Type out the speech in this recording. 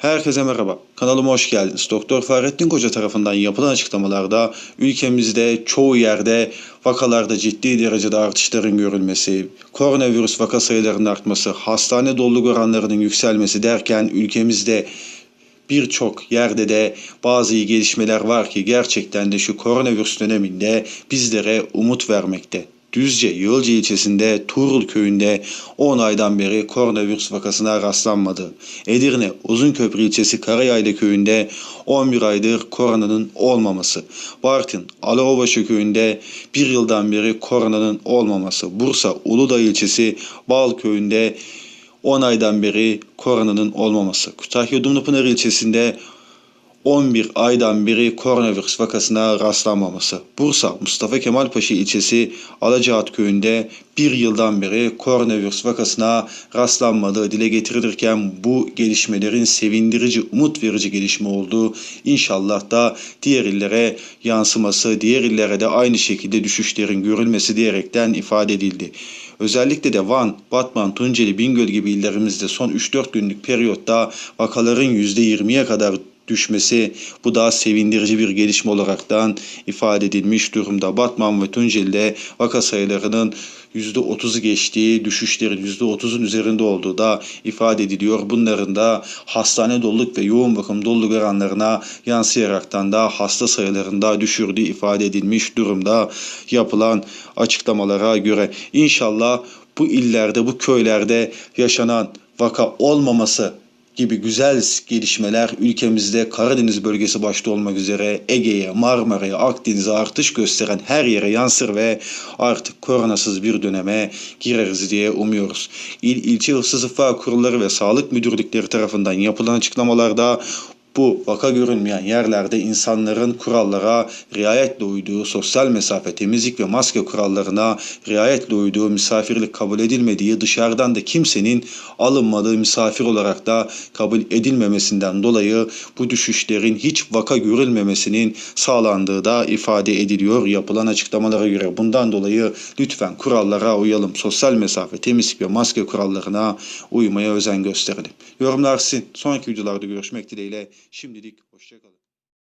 Herkese merhaba. Kanalıma hoş geldiniz. Doktor Fahrettin Koca tarafından yapılan açıklamalarda ülkemizde çoğu yerde vakalarda ciddi derecede artışların görülmesi, koronavirüs vaka sayılarının artması, hastane doluluk oranlarının yükselmesi derken ülkemizde birçok yerde de bazı iyi gelişmeler var ki gerçekten de şu koronavirüs döneminde bizlere umut vermekte. Düzce, Yılca ilçesinde Tuğrul köyünde 10 aydan beri koronavirüs vakasına rastlanmadı. Edirne, Uzunköprü ilçesi Karayaylı köyünde 11 aydır koronanın olmaması. Bartın, Alaobaşı köyünde 1 yıldan beri koronanın olmaması. Bursa, Uludağ ilçesi Bal köyünde 10 aydan beri koronanın olmaması. Kütahya Dumlupınar ilçesinde 11 aydan beri koronavirüs vakasına rastlanmaması. Bursa Mustafa Kemal Paşa ilçesi Alacaat köyünde bir yıldan beri koronavirüs vakasına rastlanmadığı dile getirilirken bu gelişmelerin sevindirici, umut verici gelişme olduğu inşallah da diğer illere yansıması, diğer illere de aynı şekilde düşüşlerin görülmesi diyerekten ifade edildi. Özellikle de Van, Batman, Tunceli, Bingöl gibi illerimizde son 3-4 günlük periyotta vakaların %20'ye kadar düşmesi bu da sevindirici bir gelişme olaraktan ifade edilmiş durumda. Batman ve Tunceli'de vaka sayılarının %30'u geçtiği, düşüşlerin %30'un üzerinde olduğu da ifade ediliyor. Bunların da hastane doluluk ve yoğun bakım doluluk oranlarına yansıyaraktan da hasta sayılarında düşürdüğü ifade edilmiş durumda yapılan açıklamalara göre. İnşallah bu illerde, bu köylerde yaşanan vaka olmaması gibi güzel gelişmeler ülkemizde Karadeniz bölgesi başta olmak üzere Ege'ye, Marmara'ya, Akdeniz'e artış gösteren her yere yansır ve artık koronasız bir döneme gireriz diye umuyoruz. İl, ilçe sıfa kurulları ve sağlık müdürlükleri tarafından yapılan açıklamalarda bu vaka görünmeyen yerlerde insanların kurallara riayetle uyduğu, sosyal mesafe, temizlik ve maske kurallarına riayetle uyduğu, misafirlik kabul edilmediği, dışarıdan da kimsenin alınmadığı misafir olarak da kabul edilmemesinden dolayı bu düşüşlerin hiç vaka görülmemesinin sağlandığı da ifade ediliyor yapılan açıklamalara göre. Bundan dolayı lütfen kurallara uyalım. Sosyal mesafe, temizlik ve maske kurallarına uymaya özen gösterelim. Yorumlar sizin. Sonraki videolarda görüşmek dileğiyle. Şimdilik hoşçakalın.